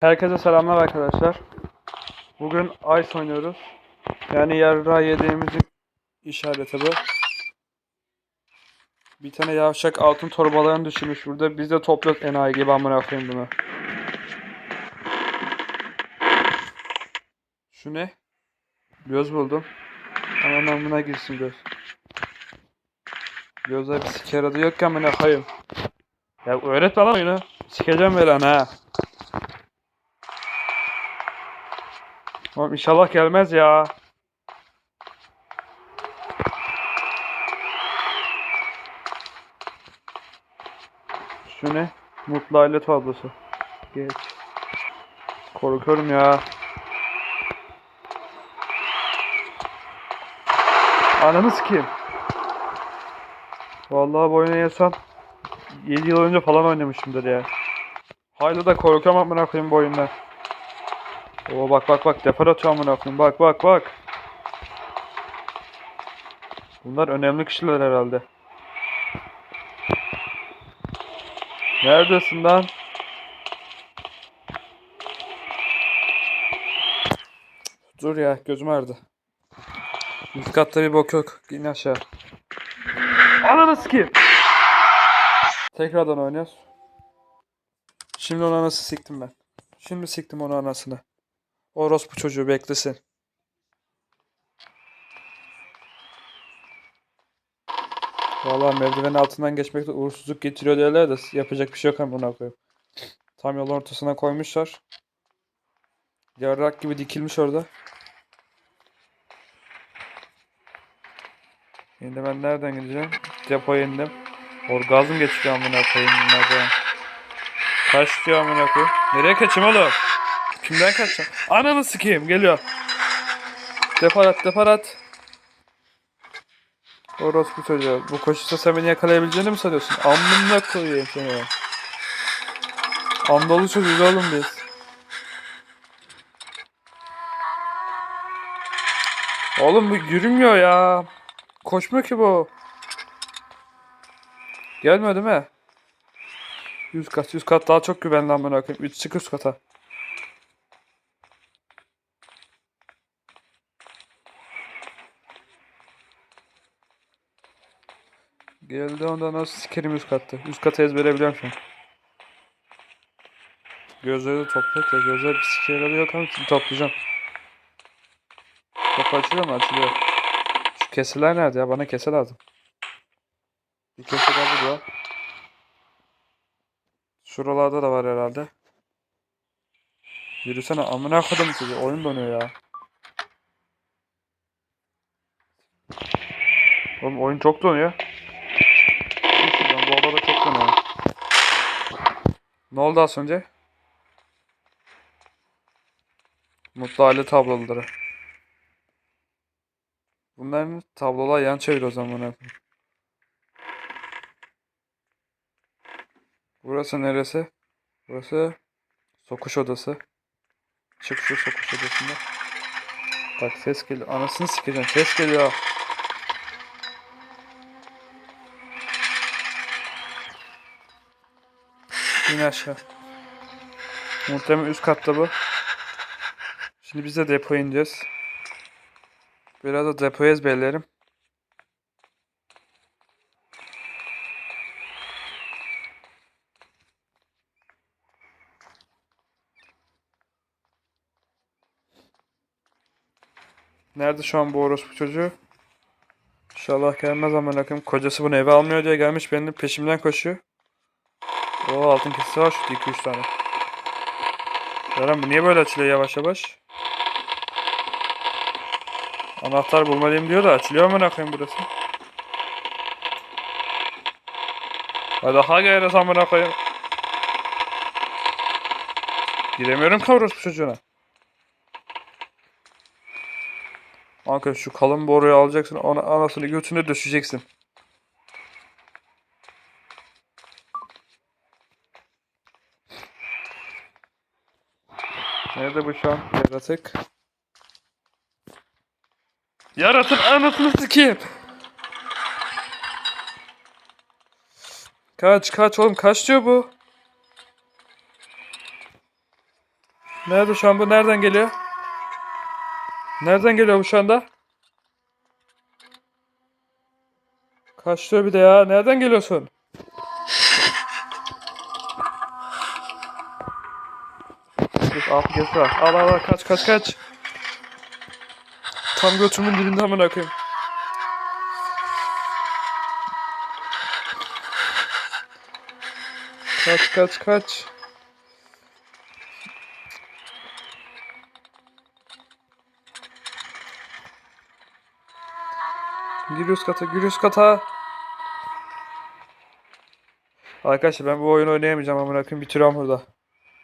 Herkese selamlar arkadaşlar. Bugün Ice oynuyoruz. Yani yarra yediğimizin işareti bu. Bir tane yavşak altın torbalarını düşürmüş burada. Biz de topluyoruz enayi gibi amına koyayım bunu. Şu ne? Göz buldum. Aman amına girsin göz. Gözler bir siker adı yok ki amına koyayım. Ya öğretme lan oyunu. Sikeceğim lan ha. Oğlum inşallah gelmez ya. Şu ne? Mutlu aile tablosu. Geç. Korkuyorum ya. Ananı sikeyim. Vallahi bu oyunu yesem 7 yıl önce falan oynamışımdır ya. Hala da korkuyorum amına koyayım bu oyundan. Oo bak bak bak depar atıyor amına koyayım. Bak bak bak. Bunlar önemli kişiler herhalde. Neredesin lan? Dur ya gözüm ağrıdı. Üst katta bir bok yok. İn aşağı. Ananı sikeyim. Tekrardan oynuyoruz. Şimdi onu anası siktim ben. Şimdi siktim onu anasını. Orospu çocuğu beklesin. Vallahi merdivenin altından geçmekte uğursuzluk getiriyor diyorlar da yapacak bir şey yok buna koyayım. Tam yolun ortasına koymuşlar. Yarrak gibi dikilmiş orada. Şimdi ben nereden gideceğim? Depoya indim. Orgazm geçiriyor amına koyayım. Kaç diyor amına koyayım. Nereye kaçayım oğlum? Kimden kaçacağım? Ananı sikeyim geliyor. Deparat deparat. Orospu çocuğu. Bu koşusta sen beni yakalayabileceğini mi sanıyorsun? Amına koyayım seni. Andolu çocuğuz oğlum biz. Oğlum bu yürümüyor ya. Koşmuyor ki bu. Gelmiyor değil mi? 100 kat 100 kat daha çok güvenli amına koyayım. 3 çık üst kata. Geldi ondan nasıl sikerim üst katta. Üst kata ezbere biliyorum şu an. Gözleri topla ya. Gözler bir sikeleri yok ama toplayacağım. Kapı açılıyor mu? Açılıyor. Şu keseler nerede ya? Bana kese lazım. Bir kese daha burada. Şuralarda da var herhalde. Yürüsene amına kodum sizi. Oyun donuyor ya. Oğlum oyun çok donuyor. Donuyor. Ne oldu az önce? Mutlu aile tabloları. Bunların tablolar yan çevir o zaman. Burası neresi? Burası sokuş odası. Çık şu sokuş odasında. Bak ses geliyor. Anasını sikeceğim. Ses geliyor. İn aşağı. Muhtemelen üst katta bu. Şimdi biz de depoya ineceğiz. Biraz da depoya ezberlerim. Nerede şu an bu orospu çocuğu? İnşallah gelmez ama bakayım. Kocası bunu eve almıyor diye gelmiş benim peşimden koşuyor. O altın kesesi var şurada 2-3 tane. Yaran bu niye böyle açılıyor yavaş yavaş? Anahtar bulmalıyım diyor da açılıyor amına koyayım burası. Ha daha gayrı amına koyayım. Giremiyorum ki orospu çocuğuna. Kanka şu kalın boruyu alacaksın. Ona anasını götüne döşeceksin. Nerede bu şu an? Yaratık. Yaratık anasını sikeyim. Kaç kaç oğlum kaç diyor bu? Nerede şu an bu? Nereden geliyor? Nereden geliyor bu şu anda? Kaçtı bir de ya. Nereden geliyorsun? Kesi var. Al al al kaç kaç kaç. Tam götümün dibinde amına koyayım. Kaç kaç kaç. Gir üst kata, gir üst kata. Arkadaşlar ben bu oyunu oynayamayacağım amına koyayım bitiriyorum burada.